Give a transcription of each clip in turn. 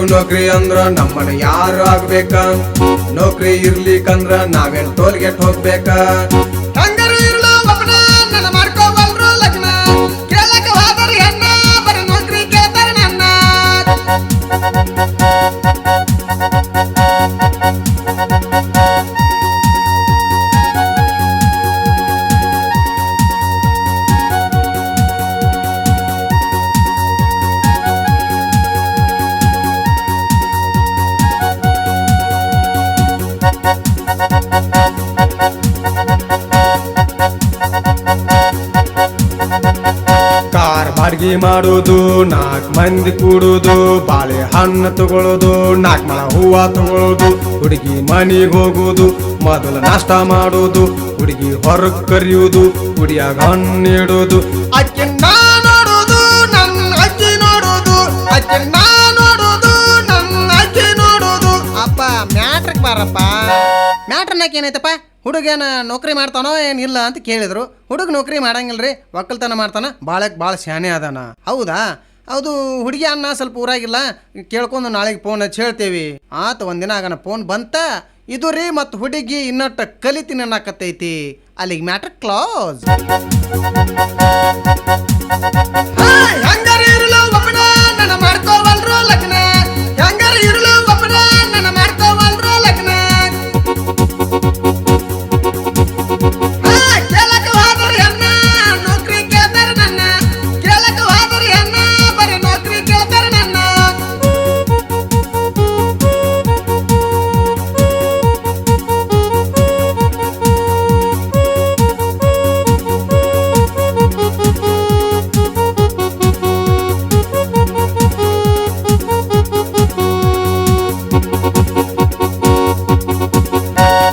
ನೌಕರಿ ಅಂದ್ರ ನಮ್ಮನ ಯಾರು ಆಗ್ಬೇಕ? ನೌಕರಿ ಇರ್ಲಿಕ್ಕಂದ್ರ ನಾವೇನ್ ಟೋಲ್ಗೆಟ್ ಹೋಗ್ಬೇಕ? ಕಾರ್ ಮಾಡುದು, ನಾಲ್ಕು ಮಂದಿ ಕೂಡುದು, ಬಾಳೆ ಹಣ್ಣು ತಗೊಳ್ಳೋದು ನಾಲ್ಕು ಮಳ ಹೂವ ತಗೊಳ್ಳೋದು ಹುಡುಗಿ ಮನೆಗೆ ಹೋಗುದು, ಮೊದಲು ನಾಷ್ಟ ಮಾಡೋದು, ಹುಡುಗಿ ಹೊರಗ್ ಕರೆಯುವುದು ಹುಡಿಯಾಗ ಹಣ್ಣು ಇಡೋದು. ಅಕ್ಕಿ ನಾ ನೋಡುದು ನನ್ನ ಅಕ್ಕಿ ನೋಡುದು, ಅಕ್ಕಿ ನಾ ನೋಡುದು ನನ್ನ ಅಕ್ಕಿ ನೋಡುದು. ಅಪ್ಪ, ಮ್ಯಾಟ್ರಿಕ್ ಬಾರಪ್ಪ. ಮ್ಯಾಟ್ರನ್ನಾಕ ಏನೈತಪ್ಪ ಹುಡುಗೇನ ನೌಕರಿ ಮಾಡ್ತಾನೋ ಏನಿಲ್ಲ ಅಂತ ಕೇಳಿದ್ರು. ಹುಡುಗ ನೌಕರಿ ರೀ ಒಕ್ಕಲ್ತನ ಮಾಡ್ತಾನ ಭಾಳಕ್ಕೆ ಭಾಳ ಶಾನೆ ಅದಾನ. ಹೌದಾ? ಹೌದು ಹುಡುಗಿ ಅನ್ನ ಸ್ವಲ್ಪ ಊರಾಗಿಲ್ಲ, ಕೇಳ್ಕೊಂಡು ನಾಳೆಗೆ ಫೋನ್ ಹಚ್ಚಿ ಹೇಳ್ತೇವಿ. ಆತ ಒಂದಿನ ಆಗನ ಫೋನ್ ಬಂತ, ಇದು ರೀ ಮತ್ತು ಹುಡುಗಿ ಇನ್ನೊಟ್ಟು ಕಲಿತೀನಿ ಅನ್ನಕತ್ತೈತಿ. ಅಲ್ಲಿಗೆ ಮ್ಯಾಟ್ರ್ ಕ್ಲೋಸ್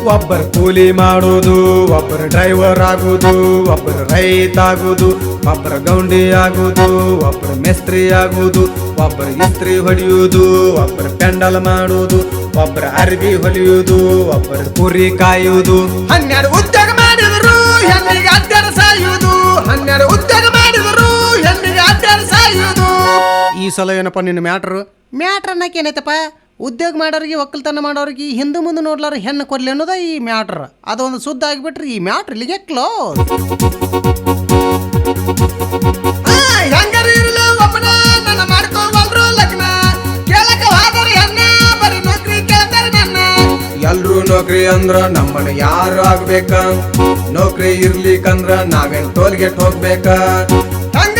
ಒಬ್ಬರು ಕೂಲಿ ಮಾಡೋದು ಒಬ್ಬರು ಡ್ರೈವರ್ ಆಗುದು ಒಬ್ಬರು ರೈತ ಆಗುದು ಒಬ್ಬರು ಗೌಂಡಿ ಆಗುದು ಒಬ್ಬರು ಮೇಸ್ತ್ರಿ ಆಗುದು ಒಬ್ಬರು ಇಸ್ತ್ರಿ ಹೊಡೆಯುವುದು ಒಬ್ಬರು ಪೆಂಡಲ್ ಮಾಡುವುದು ಒಬ್ಬರ ಅರ್ಬಿ ಹೊಲಿಯುವುದು ಒಬ್ಬರು ಕುರಿ ಕಾಯುವುದು ಹನ್ನೆರಡು ಉದ್ಯೋಗ ಮಾಡಿದರು ಹೆಣ್ಣಿಗೆ ಅಡ್ಡಾಡ ಸಾಯುವುದು ಹನ್ನೆರಡು ಉದ್ಯೋಗ ಮಾಡಿದರು ಹೆಣ್ಣಿಗೆ ಅಡ್ಡಾಡ ಸಾಯುವುದು ಈ ಸಲ ಏನಪ್ಪ ನಿನ್ನ ಮ್ಯಾಟ್ರ್? ಮ್ಯಾಟ್ರ್ ಅನ್ನಕ್ಕೆ ಏನೈತಪ್ಪ ಉದ್ಯೋಗ ಮಾಡೋರಿಗೆ ಒಕ್ಕಲ್ತನ ಮಾಡೋರಿಗೆ ಹಿಂದೆ ಮುಂದೆ ನೋಡ್ಲಾರ ಹೆಣ್ಣು ಕೊಡ್ಲಿ ಅನ್ನೋದ ಈ ಮ್ಯಾಟ್ರ್. ಅದೊಂದು ಸುದ್ದ ಆಗಿಬಿಟ್ರಿ ಈ ಮ್ಯಾಟ್ರ್ ಇಲ್ಲಿಗೆ ಕ್ಲೋಸ್ ಎಲ್ರೂ ನೌಕರಿ ಅಂದ್ರ ನಮ್ಮನ್ನ ಯಾರು ಆಗ್ಬೇಕ? ನೌಕರಿ ಇರ್ಲಿಕ್ಕಂದ್ರ ನಾವೇನ್ ಟೋಲ್ಗೆಟ್ ಹೋಗ್ಬೇಕ? ಹಂಗ